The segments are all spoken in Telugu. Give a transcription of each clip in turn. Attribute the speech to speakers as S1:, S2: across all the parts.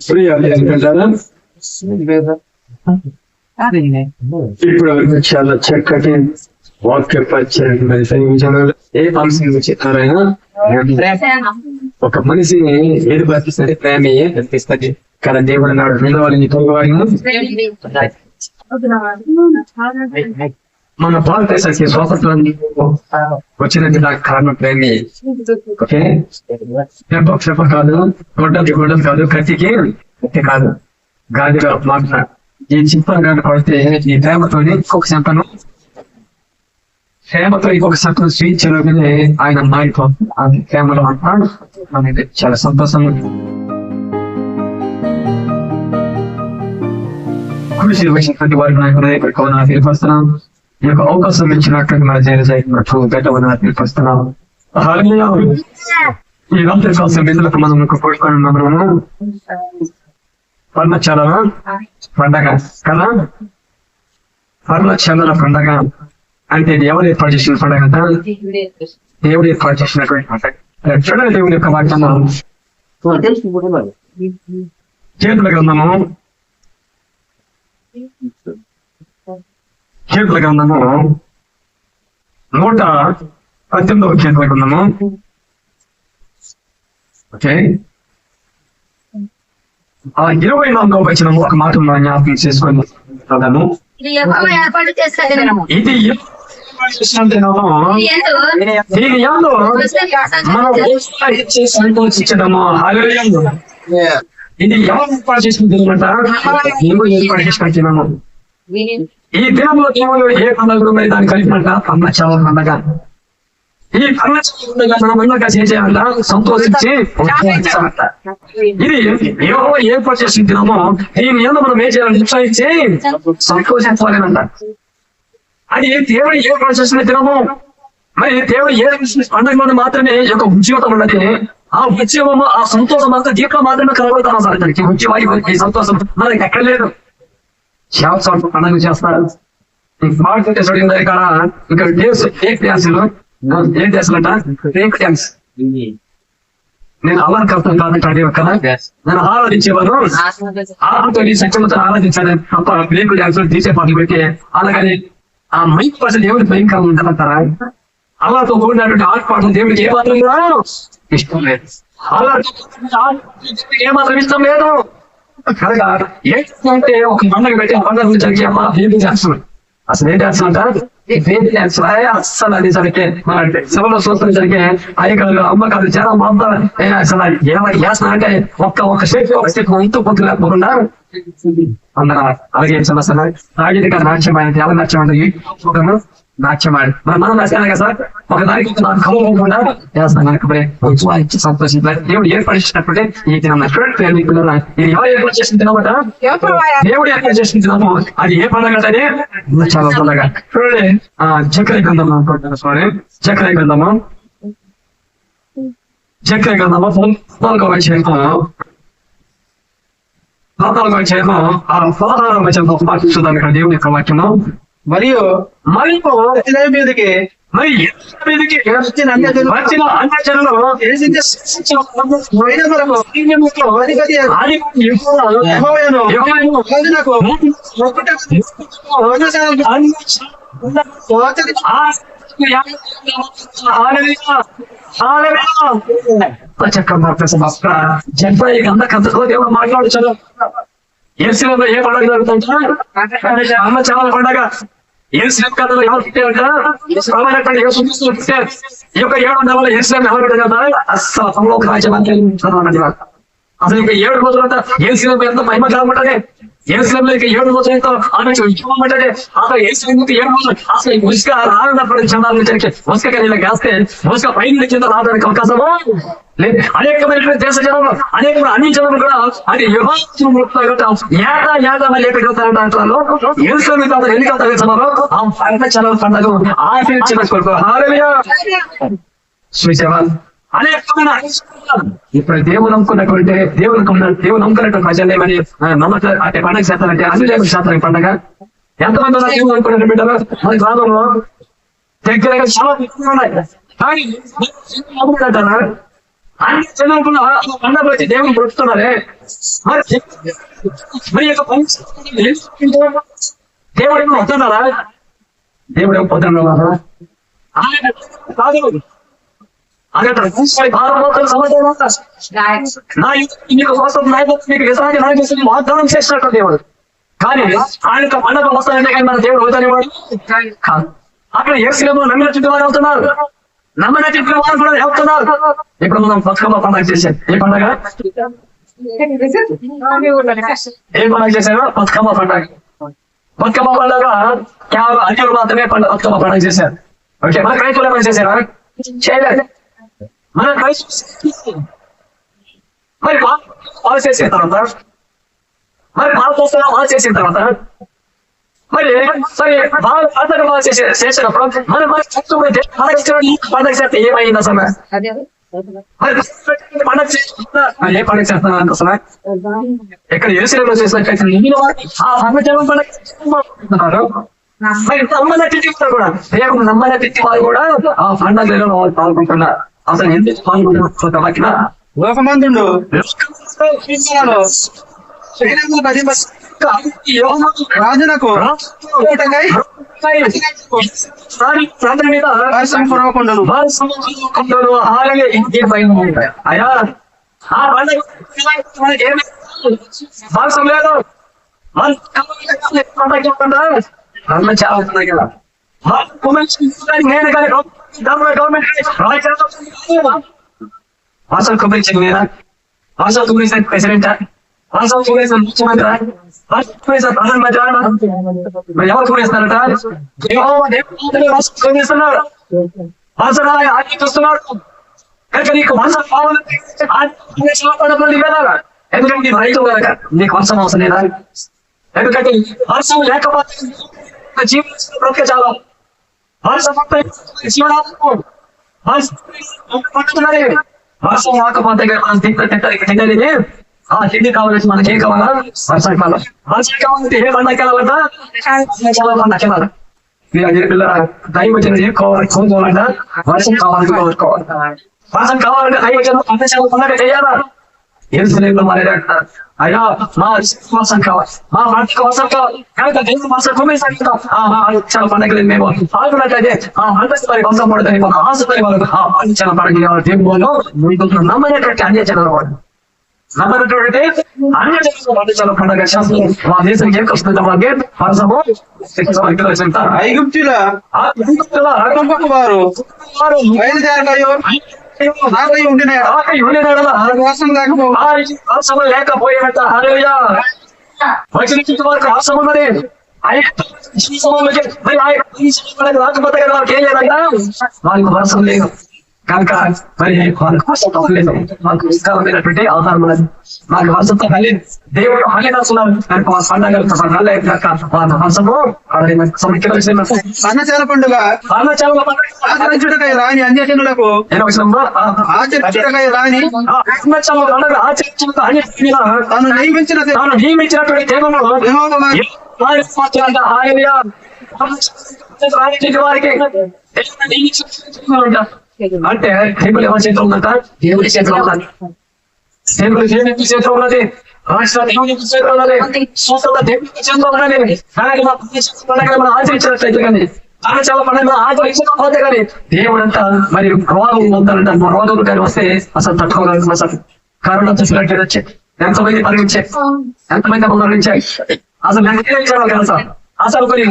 S1: ఫ్రీ అనుకుంటారా ఇప్పుడు చాలా చక్కటి వాక్య పరిచయం ఏ మనిషిని చెప్పారైనా ఒక మనిషిని ఏది బతిస్తుంది ప్రేమయే బతిస్తుంది కదా దేవుడు నాడు మీద వాళ్ళని తొలగవారిని మన భారతదేశానికి స్వాతంత్రం వచ్చినది నాకు కారణం ప్రేమే. ఓకే? చెప్ప చెప్ప కాదు గొడ్డకి గొడ్డలు కాదు కత్తికి కత్తి కాదు. గాలిగా మాట ఈ చింపను కానీ కొడితే ఈ ప్రేమతో ఇంకొక చెంపను ప్రేమతో ఇంకొక చెంపను స్వీకరించలోనే ఆయన మారిపోతుంది ప్రేమలో అంటాడు. మనకి చాలా సంతోషం. కృషి వచ్చినటువంటి వారికి నా హృదయపూర్వక వందనాలు తెలియపరుస్తున్నాం. ఈ యొక్క అవకాశం ఇచ్చినటువంటి మన జైలు సైతం గడ్డ వందనాలు తెలియపరుస్తున్నాం హల్లెలూయా. ఈ రాత్రి కోసం బిందులకు మనం కోరుకొని మనము పర్ణశాలల పండగ కదా? పర్ణశాలల పండగ అంటే ఎవరు ఏర్పాటు చేసిన పండగ అంట. దేవుడు ఏర్పాటు చేసినటువంటి పండగ. చూడండి దేవుని యొక్క వాగ్దానం చేతుల గ్రంథము కీర్తన గ్రంథము నూట పద్దెనిమిదవ కీర్తన గ్రంథము. ఓకే. ఆ ఇరవై నాలుగవ వచనం ఒక మాట జ్ఞాపకం చేసుకొని.
S2: ఇది
S1: ఇది ఎవరు ఏర్పాటు దేవుడు ఏర్పాటు చేసిన దినము ఈ దినంలో దేవుడు ఏ పండుగలు ఉన్నాయి? దాన్ని కలిపినట్ట? పన్నచాల పండగ ఈ పన్నచాల పండుగ మనం సంతోషించి ఇది ఏమో ఏర్పాటు చేసిన దినమో దీని మీద మనం ఏం చేయాలని ఉత్సాహించి సంతోషించాలనంట అది దేవుడు ఏర్పాటు చేసిన దినము మరి దేవుడు ఏ పండుగలోనే మాత్రమే యొక్క ఉద్యోగం ఉన్నది. ఆ ఉద్యోగము ఆ సంతోషం అంతా దీంట్లో మాత్రమే కలగలుగుతాం సార్ దానికి ఉద్యోగం ఈ సంతోషం మనకి ఎక్కడ లేదు. చాలా చోట్ల పండుగ చేస్తారు మార్కెట్ చూడిన ఇక్కడ ఇక్కడ డేస్ ఫేక్ డ్యాన్సులు ఏం అంట ఫేక్ డ్యాన్స్ నేను అలంకర్తం కాదంటే అడిగి కదా? నేను ఆరాధించేవారు. ఆరంతో సత్యంతో ఆరాధించాను తప్ప ఫేక్ డ్యాన్సులు తీసే పాటలు పెట్టి అలాగని ఆ మైక్ పర్సన్ దేవుడికి భయంకరంగా ఉంటుందంటారా అలాతో కూడినటువంటి ఆట పాటలు దేవుడికి ఏమాత్రం ఇష్టం లేదు. అలా ఏమాత్రం ఇష్టం లేదు. కనుక ఏంటంటే ఒక మండలి పెట్టి మండలి నుంచి జరిగే అమ్మ బేబీ డాన్స్. అసలు ఏం డాన్స్ అంటారు ఈ బేబీ డాన్స్ అస్సలు అది జరిగే మన సభలో చూస్తున్న జరిగే అయ్యగారు అమ్మగారు చాలా అంతా ఏ అసలు ఏమైనా చేస్తున్నా అంటే ఒక్క ఒక్క స్టేట్ ఒక స్టేట్ ఇంత పొద్దు లేకపోకుండా అందరూ అలాగే ఏం సమస్య ఆగిది నాట్యం అనేది ఎలా నాట్యం అంటే నాట్యం ఆడి మరి మనం నాట్యం కదా సార్ ఒక దానికి నాకు కలవకుండా చేస్తాను నాకు ఇచ్చి సంతోషించాలి దేవుడు ఏర్పరిచినప్పుడే ఈ దినం పేరు మీకు పిల్లలు ఇది ఎవరు ఏర్పాటు చేసిన తినమాట దేవుడు ఏర్పాటు చేసిన తినము అది ఏ పండుగ అంటే చాలా పండుగ చూడండి ఆ చక్ర గ్రంథం అనుకుంటున్నాను సారీ చక్ర గ్రంథము చక్ర గ్రంథము నాలుగో వచ్చేమో నాలుగో వచ్చేమో ఆ పదహారో వచ్చేమో చూద్దాం ఇక్కడ దేవుని యొక్క వాక్యము
S3: మరియు ఇతని మీదకి
S1: మరి మీదకి
S3: వచ్చిన
S1: వచ్చిన అన్యజనులు మాట్లాడుచారు ఏ పండుగ జరుగుతుంటా అమ్మ చాలా పండగ. ఏసులం కథలో ఎవరు పుట్టారంట ఈ యొక్క ఏడు నెలల ఏసులం ఎవరు పెట్టారు కదా అస్సలు తమలోకి రాజ్యం అసలు ఇంకా ఏడు రోజులంతా ఏసీఎం ఎంత మహిమ కాకుండానే ఏసులంలో ఇక ఏడు రోజులు ఎంతో ఆమె ఇవ్వమంటే అసలు ఏసీఎం ఏడు రోజులు అసలు ముసుక రానప్పుడు చందాల జరిగి ముసుక ఇలా కాస్తే ముసుక పైన కింద రావడానికి అవకాశము? అనేకమైనటువంటి దేశ జనం అనేక అన్ని జనం కూడా అది యువత ఏటా ఏటా మళ్ళీ ఎక్కడికి వెళ్తారంట అంటారు ఏసులం కాదు ఎన్ని వెళ్తారు సమాలో ఆ పంట చలవ పండుగ ఆచరించిన కొడుకు చూసావా అనేకమైన ఇప్పుడు దేవుడు నమ్ముకున్నటువంటి దేవుడు నమ్ముకున్న దేవుడు నమ్ముకున్నటువంటి ప్రజలు ఏమని నమ్మక అంటే పండగ చేస్తారంటే అన్ని దేవుడు చేస్తారు ఈ పండగ? ఎంతమంది ఉన్నారు దేవుడు అనుకున్నట్టు బిడ్డలు? మన గ్రామంలో దగ్గరగా చాలా ఉన్నాయి. కానీ అన్ని చదువుకున్న పండుగ దేవుని బ్రతుకుతున్నారే? మరి యొక్క దేవుడు ఏమో వస్తున్నారా దేవుడు ఏమో వస్తున్నారా కాదు. వాగ్దానం చేసినట్టు దేవుడు. కానీ ఆయన యొక్క పండుగ వస్తానంటే కానీ మన దేవుడు అవుతానేవాడు అక్కడ ఏ సినిమా నమ్మిన చుట్టూ వారు అవుతున్నారు నమ్మిన చుట్టూ వారు కూడా వెళ్తున్నారు ఇప్పుడు మనం బతుకమ్మ పండుగ చేసాం ఏ పండుగ? ఏ పండుగ చేశారు? బతుకమ్మ పండుగ. బతుకమ్మ పండుగ కేవలం అన్యులు మాత్రమే పండుగ బతుకమ్మ పండుగ చేశారు. ఓకే మన క్రైస్తవులు ఏమైనా చేశారా? చేయలేదు. మన క్రైస్తవ మరి వాళ్ళు చేసిన తర్వాత మరి భారతదేశంలో వాళ్ళు చేసిన తర్వాత మరి సరే చేసే చేసినప్పుడు మన చుట్టూ పండుగ చేస్తే ఏమైంది అసలు? మరి పండుగ ఏ పండుగ చేస్తున్నా అసలు? ఎక్కడ ఏ సినిమా చేసినట్లయితే నేను ఆ పండుగ తిట్టి వారు కూడా దేవుడు నమ్మని తిట్టి వారు కూడా ఆ పండుగలో వాళ్ళు పాల్గొంటున్నారు అసలు ఎందుకు పాల్గొంటున్నారు?
S3: లోకమందుండు శ్రీరంగులు పది మంది రాజునకు ఊటకై వర్షం కురవకుండును
S1: అయ్యా ఆ పండుగ భారతం లేదు. అన్న చాలా ఉన్నాయి కదా నేను కానీ గవర్నమెంట్ భాషలు కుమరించింది నేనా భాషలు కుమరించిన ప్రెసిడెంట్? భాషలు కుమరించిన ముఖ్యమంత్రి భాషలు కుమరించిన ప్రధానమంత్రి మరి ఎవరు కుమరిస్తున్నారట యెహోవా దేవుడు భాషలు కుమరిస్తున్నారు భాషలు ఆజ్ఞ చూస్తున్నారు కనుక నీకు వర్షం కావాలంటే ఆజ్ఞ కదా ఎందుకంటే నీకు రైతు కనుక నీకు వర్షం అవసరం లేదా ఎందుకంటే వర్షం లేకపోతే జీవితం బ్రతిక చాలా వర్షం జీవనాత్మకం వర్షం పట్టుతున్నది వర్షం రాకపోతే కనుక మనం తింటే తింటానికి తినలేదు ఆ తిండి కావాలంటే మనకి ఏం కావాలా వర్షం కావాలి వర్షం కావాలంటే ఏ పండగ కావాలంట పండగ కావాలి పిల్లల దైవజన కోవాలి కోరుకోవాలంట? వర్షం కావాలంటే కోరుకోవాలి. వర్షం కావాలంటే పండగ పండగ చేయాలా? ఏం సమయంలో మరి అయ్యా మా వర్షం కావాలి. మా వాటికి వర్షం కావాలి. కనుక దేవుడు వర్షం కుమేసాడు చాలా పండగలు మేము పాల్గొన్నట్లయితే ఆ పండగ మరి వర్షం పడుతుంది మన ఆశపడి వాళ్ళకు ఆ పండించిన పండుగ దేవుడు మీకు నమ్మనటువంటి అన్య జనాల అన్య జనాల పండించిన పండుగ మా దేశం ఏం
S3: ఐగుప్తుల వారు
S1: వారు
S3: బయలుదేరకయో నాకై ఉండిన
S1: ఆకలి ఉండేనాడలా
S3: వర్షం లేకపో
S1: అవసరం లేకపోయినట్ట హల్లెలూయా వచ్చిన వరకు మరి రాకపోతే కదా వాళ్ళకి ఏం లేదంట వాళ్ళకి వర్షం లేదు కనుక మరి వాళ్ళకి వర్షం లేదు వాళ్ళకి విస్తారమైనటువంటి ఆధారం ఉన్నది. వాళ్ళకి వర్షంతో కలిగి దేవుడు మళ్ళీ రాస్తున్నారు కనుక వాళ్ళ రాలేదు కనుక వాళ్ళ వర్షము
S3: అన్నచాల పండుగ
S1: వాళ్ళ చాలా పండుగ.
S3: ఆచరించుటకై రాని అన్యజనులకు.
S1: నేను వచ్చినప్పుడు
S3: ఆచరించుటకై రాని.
S1: ఆత్మచల పండుగ ఆచరించిన అన్ని
S3: తాను నియమించిన
S1: తాను నియమించినటువంటి దేవుడు
S3: యెహోవా వారి
S1: వారి సంవత్సరాల హల్లెలూయా. రాజకీయ వారికి దేవుడు నియమించిన అంటే టేబుల్ ఎవరి చేతిలో ఉందంట దేవుడి చేతిలో ఉన్నది. టేబుల్ దేవుడి చేతిలో ఉన్నది. రాష్ట్ర దేవుడి చేతిలో ఉన్నది. సూత్ర దేవుడి చేతిలో ఉన్నది. కానీ మా పండుగ మనం ఆచరించినట్లయితే కానీ చాలా పండుగ మనం ఆచరించకపోతే కానీ దేవుడు అంతా మరి రోగం ఉందంట రోగం కానీ వస్తే అసలు తట్టుకోగలం అసలు. కరోనా చూసినట్టు వచ్చే. ఎంతమంది మరణించాయి ఎంతమంది మరణించాయి అసలు నాకు తెలుసా అసలు కొన్ని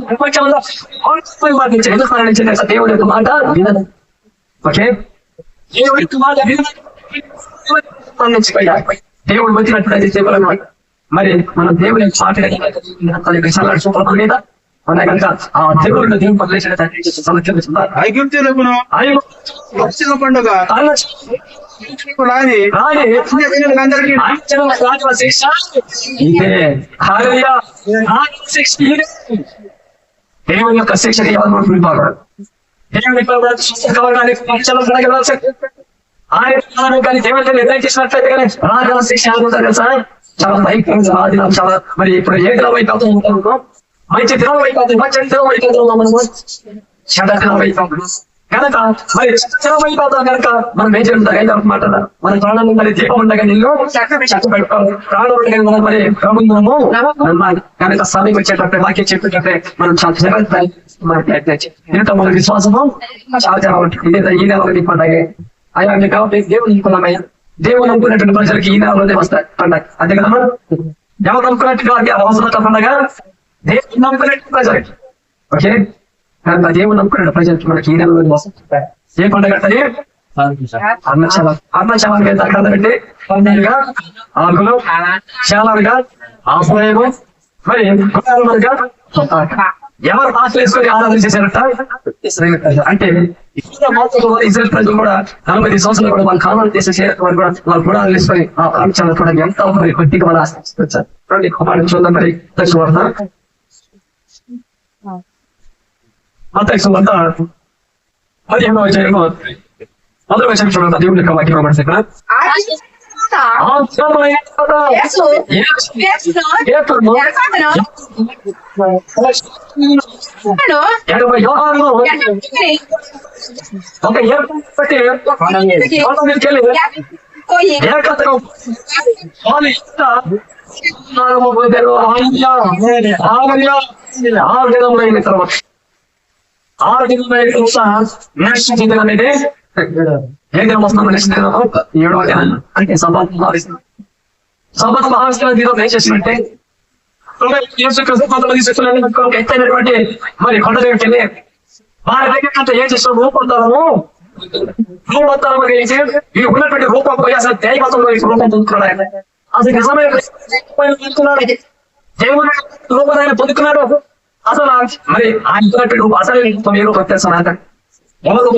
S1: ప్రపంచంలో ఎందుకు మరణించింది దేవుడి యొక్క మాట వినదు ఓకే? దేవుడి యొక్క మాట వినదు మరణించిపోయారు దేవుడు అది చెప్పాలన్నమాట మరి మన మాట వినాలి. సూపర్ మీద మన కనుక ఆ దేవుడు ఆయన
S3: వచ్చిన పండుగ.
S1: దేవుని యొక్క శిక్షకి ఎవరు దేవుని కావడానికి పక్షాలు జరగవలసి ఆయన కానీ దేవుని నిర్ణయించినట్లయితే కానీ రాజుల శిక్ష తెలుసా? చాలా భయంకరంగా రాజుల చాలా మరి ఇప్పుడు ఏ దినం అయిపోతూ ఉంటాము మంచి దినం అయిపోతుంది. మంచి దినం అయిపోతున్నాం మనము చెడ్డ దినం అయిపోతుంది. కనుక మరి చచ్చిపోతాం కనుక మనం ఏం చేయాలి ఐదు మాట మన ప్రాణాలు మరి దీపం ఉండగా నీళ్ళు చక్క పెట్టుకోవాలి ప్రాణం ఉండగా మనం మరి ప్రభుత్వము కనుక సమయం వచ్చేటప్పుడు వాక్యం చెప్పేటప్పుడు మనం చాలా జాగ్రత్త మన ప్రయత్నించి. దీంతో మన విశ్వాసము చాలా ఇదే ఈ నెల ఒకటి పండగ అయ్యా మీకు కాబట్టి దేవుడు నమ్ముకున్నామయ్యా దేవుడు నమ్ముకున్నటువంటి ప్రజలకి ఈ నెలలోనే వస్తాయి పండగ. అంతే కదా ఎవరు నమ్ముకున్నట్టు వారికి అవసరం పండగ. దేవుడు నమ్ముకున్నట్టు ప్రజలకి. ఓకే? కానీ అదేమో నమ్ముకున్నాడు ప్రజలకి మనకి ఈ నెలలో ఏ పండుగ అంటే అన్నశాల అన్నశాలం మీద అక్కడ పెట్టి పండుగగా ఆకులు శాలలుగా ఆశ్రయము మరి గుడారములుగా ఎవరు ఆశలు వేసుకొని ఆరాధన చేశారట? అంటే ఇజ్రాయల్ ప్రజలు కూడా నలభై సంవత్సరాలు కూడా వాళ్ళు కాలం చేసే వారు కూడా వాళ్ళు కూడా వేసుకొని ఆ ప్రాంతాలను కూడా ఎంత మరి కొద్దిగా వాళ్ళు ఆశించారు రండి చూద్దాం మరి. దక్షిణ వార్త మత్తయి వార్త పదిహేనో అధ్యాయము మొదటి వచ్చిన చూడండి దేవుని యొక్క వాక్యం ఇవ్వబడింది ఇక్కడ ఆ శ్రమమైన తర్వాత
S2: యేసు
S1: యేసు
S2: యేసును
S1: పేతురును
S2: ఎరకాటను
S1: ఎనభై యోహాను
S2: ఎరకాటని
S1: ఒక ఏర్పట్టి కొండ మీదకి వెళ్ళి
S2: పోయి
S1: ఏకత్రం వాళ్ళు ఇంత నాలుగు పొందారు. హల్లెలూయా. హల్లెలూయా. ఆరు దినములైన తర్వాత ఆరు దినములైన తర్వాత నెక్స్ట్ దినం అనేది ఏ దినం వస్తున్నాం నెక్స్ట్ దినం ఏడవ దినం అంటే సబాత్ మహావిష్ణు సబాత్ మహావిష్ణు దినం ఏం చేసినట్టే కొంతమంది శిష్యులను ఎత్తైనటువంటి మరి కొండ దగ్గరికి వారి దగ్గర కంటే ఏం చేస్తాం రూపొందాము రూపొందాము కలిసి ఈ ఉన్నటువంటి రూపం పోయి అసలు దైవతంలో ఈ రూపం పొందుతున్నాడు ఆయన అసలు నిజమైన పొందుతున్నాడు దేవుడు రూపం ఆయన పొందుతున్నాడు అసలు మరి ఆయనతో ఉన్నటువంటి అసలు రూపం ఏ అంట ఎవరు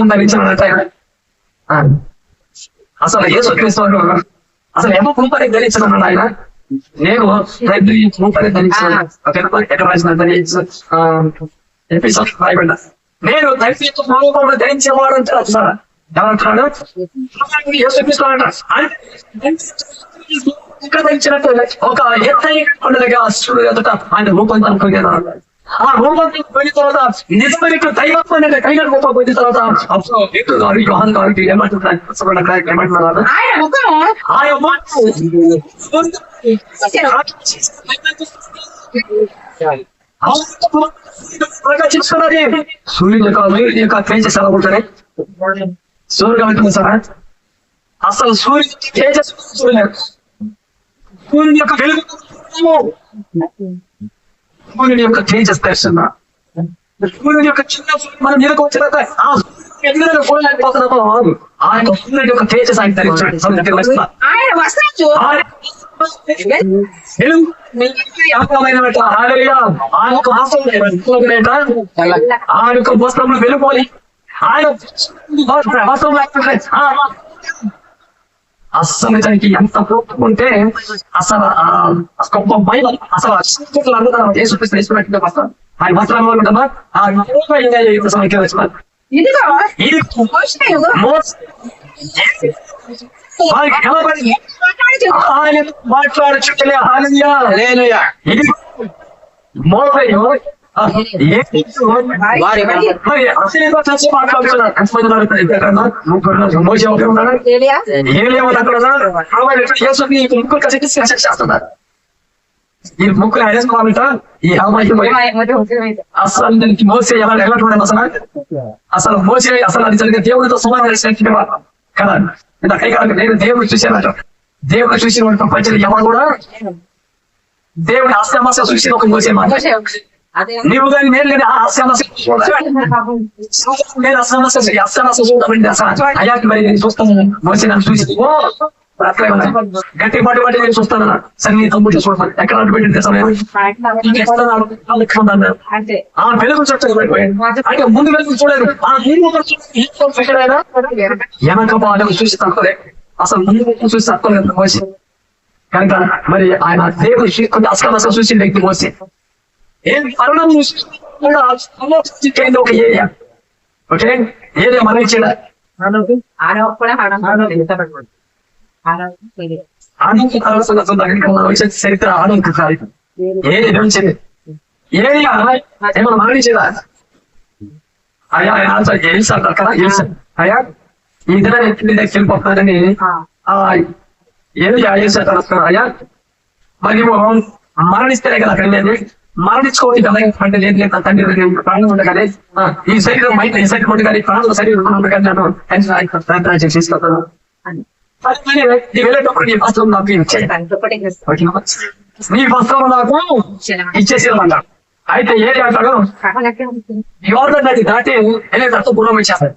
S1: అసలు ఏ క్రీస్తు అసలు ఎవరు రూపాన్ని ధరించాను ఆయన నేను తండ్రి రూపాన్ని ధరించాను నేను తండ్రి స్వరూపంలో ధరించేవాడు అంటే అంటున్నాడు? ఏమంటున్నాడు ఇక్కడ ధరించినట్టు ఒక ఎత్తైన కొండలుగా అసురుడు ఎదుట ఆయన రూపం ఆ రూపం పోయిన తర్వాత నిజమైన దైవత్వం అనే కైన రూపం పోయిన తర్వాత అప్పుడు పేతురు గారు యోహాన్ గారికి ఏమంటున్నారు పుస్తకంలో ఇక్కడ ఏమంటున్నారు
S2: ఆయన ముఖము
S1: ఆయన మాట ప్రకాశిస్తున్నది సూర్యుని యొక్క సూర్యుని యొక్క తేజస్ ఎలా ఉంటుంది సూర్యుడు ఉంటుంది సార్ అసలు సూర్యుని తేజస్ సూర్యుని సూర్యుని యొక్క వెలుగు సూర్యుని యొక్క తేజస్ తెలుస్తుందా సూర్యుని యొక్క చిన్న సూర్యుడు మన మీదకు వచ్చిన ఆ చూడలేకపోతున్నామో యొక్క సూర్యుని యొక్క తేజస్ ఆయన ధరించాడు.
S2: ఆయన
S1: యొక్క వస్త్రములు వెలుగులేట. ఆయన లేకపోతే, అస్సలు దానికి ఎంత ఉంటే అసలు గొప్ప మహిమ అసలు అందరూ యేసుక్రీస్తు వేసుకున్నట్టుగా వస్త్రం. ఆయన వస్త్రంలో ఉండమా ఆ సమయంలో వచ్చినారు.
S2: ఇదిగో
S1: ఇది అసలు చచ్చి మాట్లాడుతున్నారు ఎంతమంది ఉన్నారు అక్కడ ఉన్నారు ప్రభు యేసుని ఈ ముగ్గురు కలిసి శిక్ష ఈ ముగ్గురు అసలు దీనికి మోసే ఎలా ఎలాంటి అసలు అసలు మోసే అసలు అది జరిగిన దేవుడితో సమానం కదా ఇంత కైకాలకు నేను దేవుడు చూశానంట దేవుడు చూసిన ప్రపంచంలో ఎవరు కూడా దేవుడి హాస్యమాస చూసిన ఒక మోసే మాట నీవు చూడమండి అసలు అయ్యాకి మరి నేను చూస్తాను మోసే నన్ను చూసి. ఓ! అట్లే ఉంది. గట్టి పాటి పాటి నేను చూస్తాను సరే నీ తమ్ముడు చూడమని ఎక్కడ అడ్డు పెట్టింది ఆ వెలుగు అంటే ముందు వెలుగు చూడలేదు. ఆ. వెనక చూసి తక్కువే అసలు ముందు చూసి తక్కువలేదు కనుక మరి ఆయన దేవుడు అసలు అసలు చూసి వ్యక్తి మోసి ఏం చూసి కూడా ఒక ఏరియా. ఓకే? ఏరియా వచ్చే చరిత్ర ఆనంద కాదు ఏది ఏరియా మరణించేదా? అయ్యా అక్కడ? చేశారు అయ్యా దగ్గరికి మరి మరణిస్తేనే కదా అక్కడ మరణించుకోవచ్చు కదా అంటే లేదు లేదు తండ్రి ప్రాణం ఉండగానే ఈ శరీరం మైండ్ ఈ శరీరం ఉండగానే ప్రాణం శరీరం ఉండగానే నేను. ప్రయత్నం చేసి మరి నీ వెళ్ళేటప్పుడు నీ వస్త్రం నాకు? నీ వస్త్రం నాకు అయితే ఏది అంటాడు. యోర్దన్ నది దాటి వెళ్ళేటట్టు గుణం ఇచ్చేస్తాడు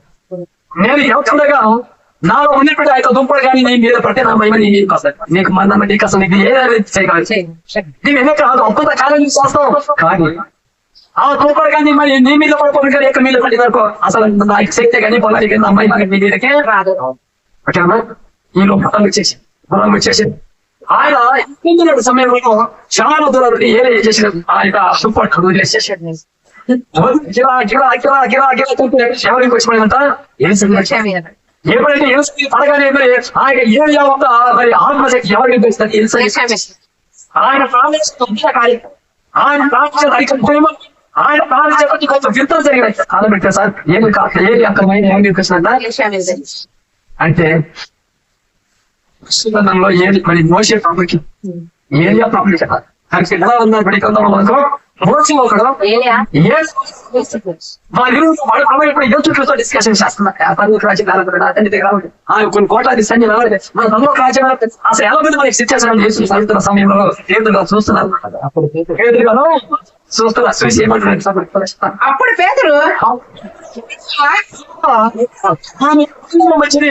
S1: నేను ఎవతుండగా నాలో ఉన్నప్పుడు ఆయన దుంపడు కానీ నీ మీద పడితే నా మహిమ నీ మీదకి వస్తాడు నీకు మన నీకు అసలు నీకు ఏదైనా చేయగలదు. నీవు వెనక ఒక్కొక్క కాలం చేస్తావు కానీ ఆ దుంపడు కానీ మరి నీ మీద పడుకోవడం కానీ ఎక్కడ మీద పడి వరకు అసలు నా శక్తి కానీ పొలానికి కానీ అమ్మాయి కానీ నీ మీదకే
S2: రాదు
S1: ఓకేనా ఈ లోపల వచ్చేసి పొలం వచ్చేసి ఆయన ఇంకొక సమయంలో చాలా దూరం ఏదో చేసిన ఆయన సుప్పట్టు వదిలేసేసాడు గిరా గిరా గిరా గిరా గిరా తుంటే ఎవరికి వచ్చిపోయిందంట ఏం సంగతి? ఎప్పుడైతే ఏసుకి పడగానే మరి ఆయన ఏరియా ఉందా మరి ఆత్మశక్తి ఎవరికి ఏం?
S2: క్షమించండి.
S1: ఆయన ప్రాణించిన కార్యం ఆయన ప్రాణించిన కార్యక్రమం ఆయన ప్రాణించే కొంచెం యుద్ధం జరిగినాయి కాలం. పెట్టా సార్ ఏమి ఏది అక్కడమైన
S2: క్షమించండి.
S1: అంటే ఏది మరి మోసే ప్రాబ్లకి ఏరియా ప్రాబ్లం చెప్పాలి. దానికి ఎలా ఉందా? ఇప్పుడు ఇక్కడ మనకు మోసే ఒకడు ఇరువురు వాళ్ళ ప్రభావం ఇప్పుడు యోచు చూస్తూ డిస్కషన్ చేస్తున్నారు ఆ పనులు రాజ్యం అతని. ఆ కొన్ని కోట్లాది సైన్యం? మన రాజ్యం? అసలు ఎలా ఉంది మనకి సమయంలో? చూస్తున్నారు. చూసి ఏమంటున్నారు
S2: అప్పుడు పేదరు
S1: మంచిది.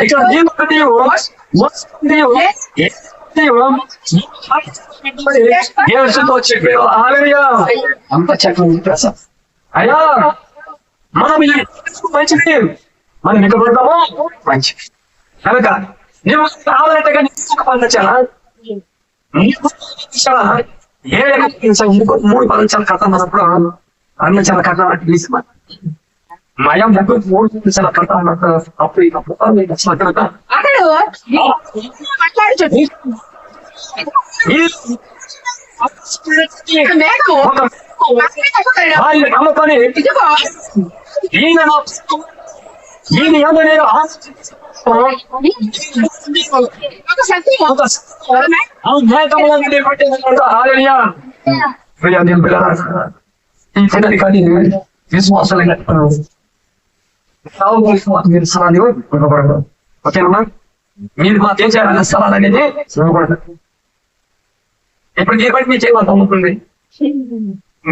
S1: ఇక్కడ అంత చక్కని ప్రసాద్. అయ్యా మనం ఈ మంచిది. మనం ఉంటాము మంచిది. కనుక నీవు కావాలంటే పండించాలా ఏ మూడు పండించాలి కథ అన్నప్పుడు పండించాల కథ ప్లీజ్ మయం ముగ్గురు మూడు పండించాల కథ అన్నప్పుడు అప్పుడు ఇక అప్పుడు మీరు మాకేం చేయాలన్న స్థలాలు అనేది చూడకూడదు ఇప్పుడు మీరు బట్టి మీ చేయాలి అవుతుంది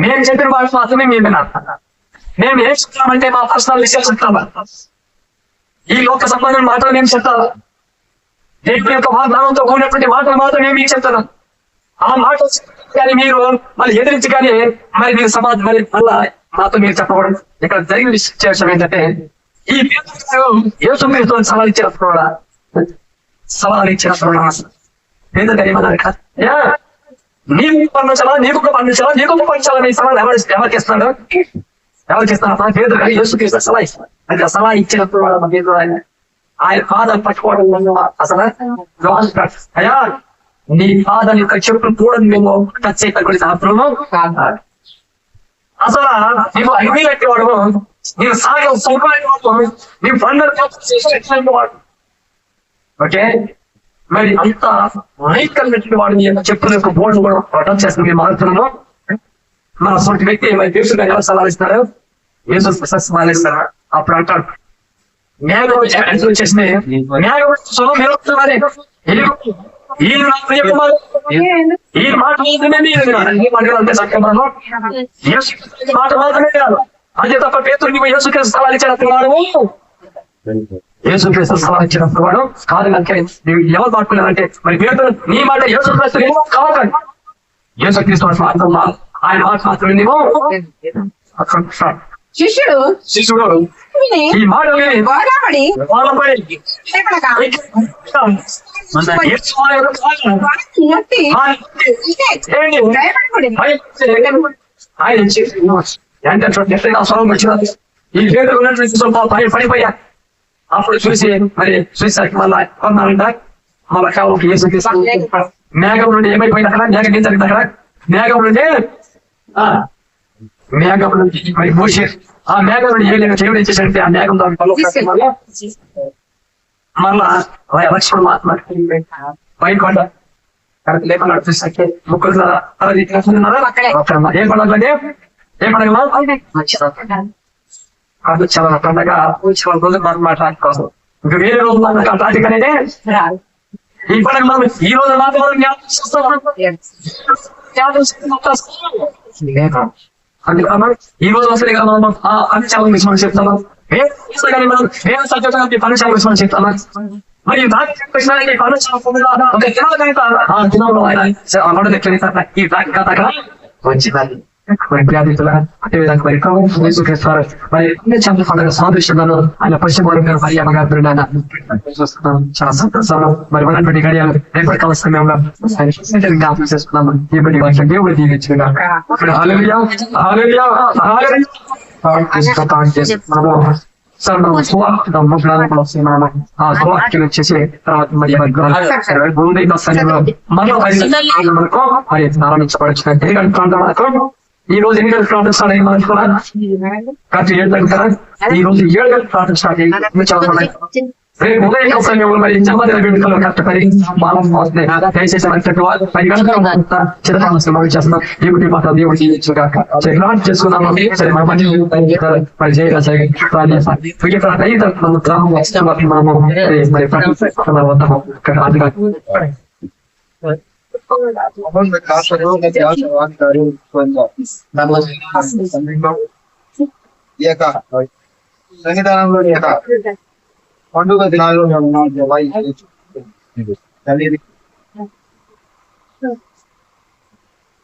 S1: మేము చెప్పిన భాష మాత్రమే మేము వినాలి మేము ఏం చెప్తామంటే మా పర్సనల్ విషయాలు చెప్తామా? ఈ లోక సంబంధం మాటలు మేము చెప్తామా? దేవుని యొక్క వాగ్దానంతో కూడినటువంటి మాటలు మాత్రం మేము మీకు చెప్తాను ఆ మాట కానీ మీరు మళ్ళీ ఎదిరించి కానీ మరి మీరు సమాధి మరి మళ్ళా మాతో మీరు చెప్పకూడదు. ఇక్కడ జరిగిన విశేషం ఏంటంటే ఈ యేసుక్రీస్తు సవాల్ ఇచ్చినప్పుడు కూడా సవాల్ ఇచ్చినప్పుడు కూడా పేదగా ఏమన్నారు కదా నీకు పండించాలా నీకు కూడా పండించాలా నీకు కూడా సలహా ఎవరు ఎవరికి ఇస్తున్నాడు ఎవరికి ఇస్తున్నా పేదగా యేసుక్రీస్తు సలహా ఇస్తున్నాడు అంటే సలహా ఇచ్చినప్పుడు వాళ్ళ మీద ఆయన ఆయన పాదాలు పట్టుకోవడం వల్ల అసలు అయ్యా నీ పాదాలు యొక్క చెప్పులు కూడా మేము టచ్ చేయగలిగిన సాత్రము అసలు నీవు అగ్ని వాడు. నీవు సాగం సౌకర్యం నీ పండుగ ఓకే? మరి అంత మైకల్ వాడు వాడిని యొక్క చెప్పుల యొక్క బోర్డు కూడా టచ్ చేస్తుంది మేము మారుతున్నాము మన సొంత వ్యక్తి మరి దేవుడు ఎలా సలహా ఇస్తాడు ఏసు సలహా ఇస్తాడు అప్పుడు అంటాడు మేఘం ఎంటర్ వచ్చేసింది. మేఘం ఈ ఈ మాట మాత్రమే అంటే మాట మాత్రమే కాదు అంతే తప్ప పేతురు నీవు యేసుక్రీస్తు సలహా యేసుక్రీస్తు సహాయించిన వాడు కాదు కనుక ఎవరు పాడుకున్నారంటే మరి పేరుతో నీ మాట యేసుక్రీస్తు క్రీస్తు కావాలి యేసుక్రీస్తు మాత్రం ఆయన మాత్రమే
S2: శిష్యుడు శిష్యుడు
S1: ఈ మాట
S2: బాధపడి
S1: ఈ ఉన్నటువంటి పడిపోయా. అప్పుడు చూసి మరి చూసాక మళ్ళా కొన్నారంట మళ్ళా కావాలి ఏసు మేఘం నుండి ఏమైపోయింది అక్కడ మేఘం ఏం జరిగింది అక్కడ మేఘం నుండి ఆ, మేఘం నుంచి మరి మోసే ఆ మేఘం నుండి ఏలిన దేవుడు ఏం చేశాడంటే ఆ మేఘం దాని మళ్ళా లక్ష్మణ్ మహాత్మ పైన కొండ లేకుండా అది
S2: అక్కడే.
S1: ఏం పండుగ ఏం పండుగ చాలా పండగ చాలా రోజులు మనం మాట్లాడుకోవాలి ఇంకా వేరే రోజు మనం మాట్లాడి అనేది ఈ పండుగ మనం ఈ రోజు మాత్రం జ్ఞాపకం. అందుకన్నా ఈ రోజు వస్తే కదా మనం ఆ అన్ని చాలా మిస్ మనం వస్తే కానీ మనం ఏ సత్యత పని చాలా మిస్ మనం చెప్తాము? మరి పని పొందిగా ఒక తినాలి కనుక ఆ తినంలో ఆయన ఈ దాని కథ మంచిదని మరి వ్యాధితుల అదే విధంగా మరి కౌలు చేస్తారు మరి అన్ని చాలా పండుగ సాదృశ్యంలో ఆయన పశ్చిమ గారు మరి అమ్మగారు నాయన చూస్తున్నాం చాలా సంతోషం మరి ఉన్నటువంటి గడియాలు రేపటి కాల సమయంలో ఆయన స్పెషల్ జ్ఞాపకం చేసుకున్నాము దేవుడి వాక్యం దేవుడి దీవించుగా హల్లెలూయా హల్లెలూయా హల్లెలూయా తాను చేస్తున్నాము సార్ మనం సువార్త ముగ్గులను వస్తున్నాము ఆ సువార్తను వచ్చేసి తర్వాత మరి మరి ముందు ఈ సమయంలో మనం మరి మనకు మరి ప్రారంభించబడుచున్నట్టు మనకు ఈ రోజు ఎన్ని గంటలకు ప్రార్థన స్టార్ట్ అయింది మనకు రాత్రి ఏడు గంటలకు కదా ఈ రోజు ఏడు గంటలకు ప్రార్థన స్టార్ట్ అయింది ఇంకా చాలా ఉన్నాయి. రేపు ఉదయం సమయంలో మరి జన్మదిన వేడుకలు కష్టపడి బాలం వస్తున్నాయి దయచేసి మరి చెట్టు వాళ్ళు పది గంటలకు చిరకాలం సమావేశం చేస్తున్నాం దేవుడి మాట దేవుడి జీవించుగాక సరే గ్రాంట్ చేసుకున్నాము సరే మన పని మరి చేయగా సరే తుగి ప్రార్థన మన గ్రామం వచ్చిన వాటిని మనము మరి ప్రార్థన వద్దాము అందుగా
S3: ఈ యొక్క సంవిధానంలో ఈ యొక్క పండుగ దినాల్లో మేము ఉన్నాం దేవా. ఈ తల్లి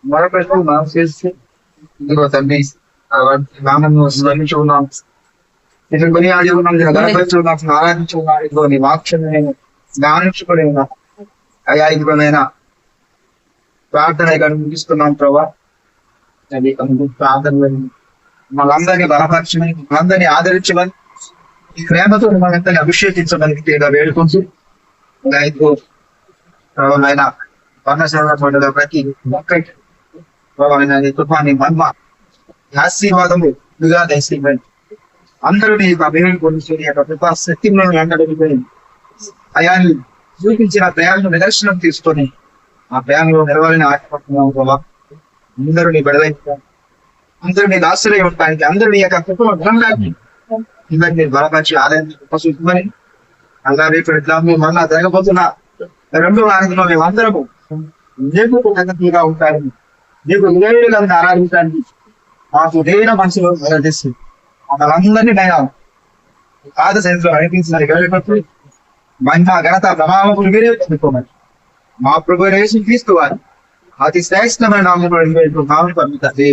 S3: మరొక మనం చేసి ఇదిగో తండ్రి నామను స్మరించి ఉన్నాం ఇతను కొని ఆడి ఉన్నాం నేను గణపతి ఉన్నాం ఆరాధించి ఉన్నాం ఇదిగో నీ వాక్యం నేను జ్ఞానించుకుని ఉన్నా అయ్యా ఇదిగో నైనా ప్రార్థన ఇక్కడ ముగిస్తున్నాం ప్రభా. ప్రార్థన మనందరినీ బలపరచమని మనందరినీ ఆదరించమని ఈ ప్రేమతో మనందరినీ అభిషేకించమని తేడా వేడుకుంటూ ఇంకా వర్ణశాల పండుగ ప్రతి ఒక్కటి ప్రభా నాయన మన్మ ఆశీర్వాదము ఇదిగా దయచేయమని అందరూ నీ యొక్క అభివృద్ధి పొందుతూ యొక్క కృపా శక్తిలో వెంటబడిపోయి అయాన్ని చూపించిన దయాలను నిదర్శనం తీసుకొని ఆ ప్రయాణంలో నిలవాలని ఆశపడుతున్నాం ప్రభా. అందరూ నీ బెడవైపు అందరూ నీ ఆశ్రయం ఉండటానికి అందరూ నీ యొక్క కుటుంబ బలంలాగి అందరినీ నీ బలపరిచి ఆదాయం పశుమని అలా రేపు ఎగ్జామ్ మళ్ళా జరగబోతున్నా రెండు వారంలో మేము అందరము నీకు కృతజ్ఞతలుగా ఉంటారని నీకు విధేయులుగా ఆరాధించడానికి మాకు దేవుడ మనసులో ఆరాధిస్తుంది మనందరినీ నేను పాద సైన్స్లో నడిపించిన గడిపట్టు మహిమ ఘనత ప్రభావములు మీరే చెప్పుకోమని. మా ప్రభు యేసు క్రీస్తు వారు అతి శ్రేష్టమైన నామంలో నామం పంపుతుంది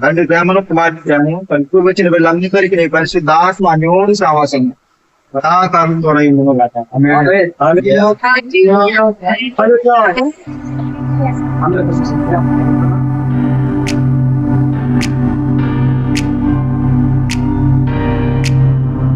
S3: తండ్రి ప్రేమను కుమార్తె ప్రేమను కలుపు हाँ
S1: काम